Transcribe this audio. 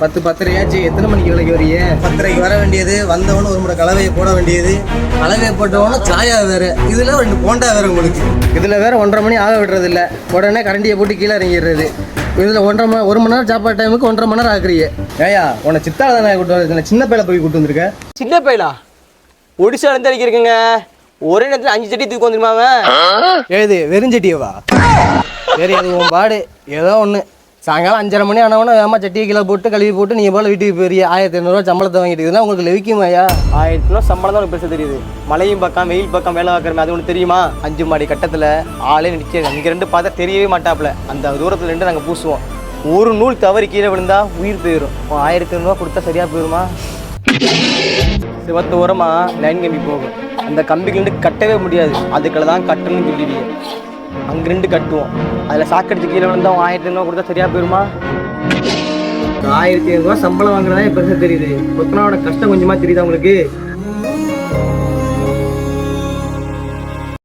பத்து பத்தரையாச்சு. எத்தனை மணிக்கு விலைக்கு வரீங்க? பத்தரைக்கு வர வேண்டியது வந்தவொன்னு ஒரு முறை கலவையை போட வேண்டியது. கலவையை போட்டவொன்னு சாயா வேற. இதுல ரெண்டு போண்டா வேற உங்களுக்கு. இதுல வேற ஒன்றரை மணி ஆக விடுறது இல்ல உடனே கரண்டியை போட்டு கீழே இறங்கிடுறது. இதுல ஒன்றரை மணி ஒரு மணி நேரம் சாப்பாடு டைமுக்கு ஒன்றரை மணி நேரம் ஆக்குறீங்க. ஏயா உன்னை சித்தால தானே கூட்டு வந்து சின்ன? பையில போய் கூட்டு வந்திருக்க? சின்ன பையலா? ஒடிசா இருந்து அடிக்கிறீங்க ஒரே நேரத்தில் அஞ்சு சட்டி தூக்கி வந்துருமா அவன்? ஏது வெறுஞ்சட்டியவா? சரி அது உன் பாடு. ஏதோ ஒன்று சாயங்காலம் அஞ்சரை மணி ஆனவொன்னே வேமா சட்டியை கீழே போட்டு கழுவி போட்டு நீங்கள் போல வீட்டுக்கு போய் ஆயிரத்தி ஐநூறுரூவா சம்பளத்தை வாங்கிட்டு இதெல்லாம் உங்களுக்கு லெவிக்குமாயா ஆயிரத்தி ரூபா சம்பளம் தான் உங்களுக்கு பெருசா தெரியுது. மழையும் பக்கம் வெயில் பக்கம் வேலை பார்க்குறமே அது ஒன்று தெரியுமா? அஞ்சு மாடி கட்டத்தில் ஆளே நிற்க இங்கே ரெண்டு பார்த்தா தெரியவே மாட்டாப்புல. அந்த தூரத்தில் ரெண்டு நாங்கள் பூசுவோம். ஒரு நூல் தவறி கீழே விழுந்தா உயிர் போயிடும் ஆயிரத்தி ஐநூறுவா கொடுத்தா சரியாக போயிடுமா சிவத்து ஓரமா லைன் கம்பி போகும். அந்த கம்பிக்கு கட்டவே முடியாது. அதுக்குள்ள தான் கட்டணும்னு சொல்லிடுவீங்க. அங்கே ரெண்டு கட்டுவோம். அதில் சாக்கடிச்சு கீழே விழுந்தா ஆயிரத்தி ஐநூறுவா கொடுத்தா சரியாக போயிருமா? ஆயிரத்தி ஐநூறுவா சம்பளம் வாங்குறதா பெருசாக தெரியுது. கொத்தனாவோட கஷ்டம் கொஞ்சமாக தெரியுதா உங்களுக்கு?